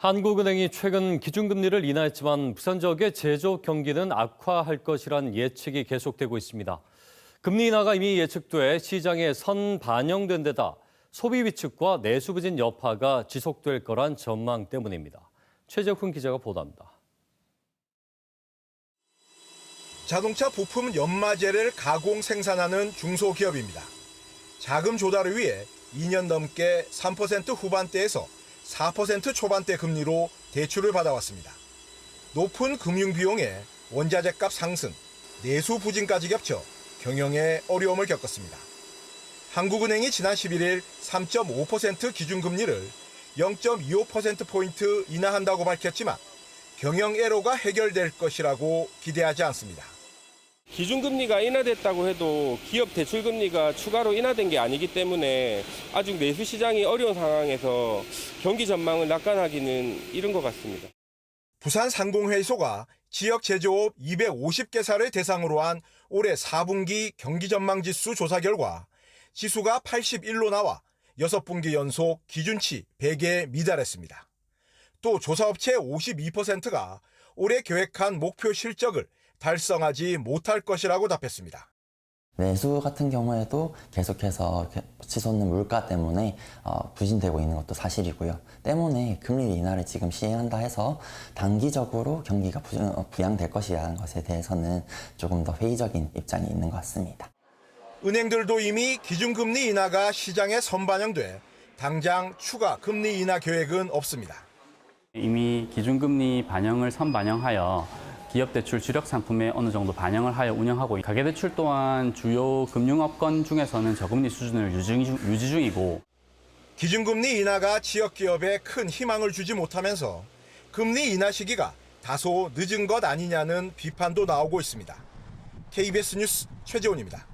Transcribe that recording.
한국은행이 최근 기준금리를 인하했지만 부산 지역의 제조 경기는 악화할 것이란 예측이 계속되고 있습니다. 금리 인하가 이미 예측돼 시장에 선 반영된 데다 소비 위축과 내수 부진 여파가 지속될 거란 전망 때문입니다. 최재훈 기자가 보도합니다. 자동차 부품 연마제를 가공 생산하는 중소기업입니다. 자금 조달을 위해 2년 넘게 3% 후반대에서 4% 초반대 금리로 대출을 받아왔습니다. 높은 금융 비용에 원자재 값 상승, 내수 부진까지 겹쳐 경영에 어려움을 겪었습니다. 한국은행이 지난 11일 3.5% 기준금리를 0.25%포인트 인하한다고 밝혔지만 경영 애로가 해결될 것이라고 기대하지 않습니다. 기준금리가 인하됐다고 해도 기업 대출금리가 추가로 인하된 게 아니기 때문에 아직 내수 시장이 어려운 상황에서 경기 전망을 낙관하기는 이른 것 같습니다. 부산 상공회의소가 지역 제조업 250개사를 대상으로 한 올해 4분기 경기 전망 지수 조사 결과 지수가 81로 나와 6분기 연속 기준치 100에 미달했습니다. 또 조사업체 52%가 올해 계획한 목표 실적을 달성하지 못할 것이라고 답했습니다. 내수 같은 경우에도 계속해서 게- 치솟는 물가 때문에 어, 부진되고 있는 것도 사실이고요. 때문에 금리 인하를 지금 시행한다 해서 단기적으로 경기가 부, 어, 부양될 것이라는 것에 대해서는 조금 더 회의적인 입장이 있는 것 같습니다. 은행들도 이미 기준금리 인하가 시장에 선반영돼 당장 추가 금리 인하 계획은 없습니다. 이미 기준금리 반영을 선반영하여 기업대출 주력 상품에 어느 정도 반영을 하여 운영하고 있- 가계대출 또한 주요 금융업권 중에서는 저금리 수준을 유지, 중이고 기준금리 인하가 지역 기업에 큰 희망을 주지 못하면서 금리 인하 시기가 다소 늦은 것 아니냐는 비판도 나오고 있습니다. KBS 뉴스 최재훈입니다.